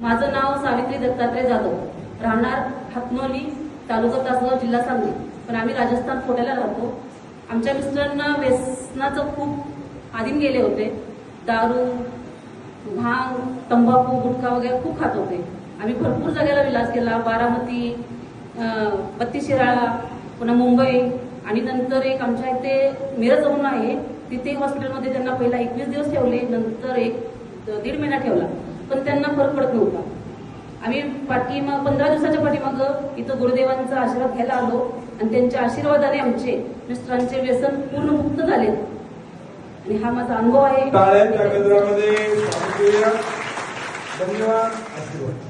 माझं नाव सावित्री दत्तात्रय जाधव. राहणार हातनोली तालुका तासगाव जिल्हा सांगली. पण आम्ही राजस्थान खोट्याला राहतो. आमच्या मिस्टरांना व्यसनाचं खूप आधीन गेले होते. दारू भांग तंबाखू गुटखा वगैरे खूप खात होते. आम्ही भरपूर जागेला विलास केला. बारामती बत्तीशिराळा पुन्हा मुंबई आणि नंतर एक आमच्या इथे मिरज म्हणून आहे. तिथे हॉस्पिटलमध्ये त्यांना पहिला एकवीस दिवस ठेवले. नंतर एक दीड महिना ठेवला. पण त्यांना फरक पडत नव्हता. आम्ही पाठी मग पंधरा दिवसाच्या पाठीमाग इथं गुरुदेवांचा आशीर्वाद घ्यायला आलो आणि त्यांच्या आशीर्वादाने आमचे मिस्टरांचे व्यसन पूर्ण मुक्त झाले आणि हा माझा अनुभव आहे. धन्यवाद आशीर्वाद.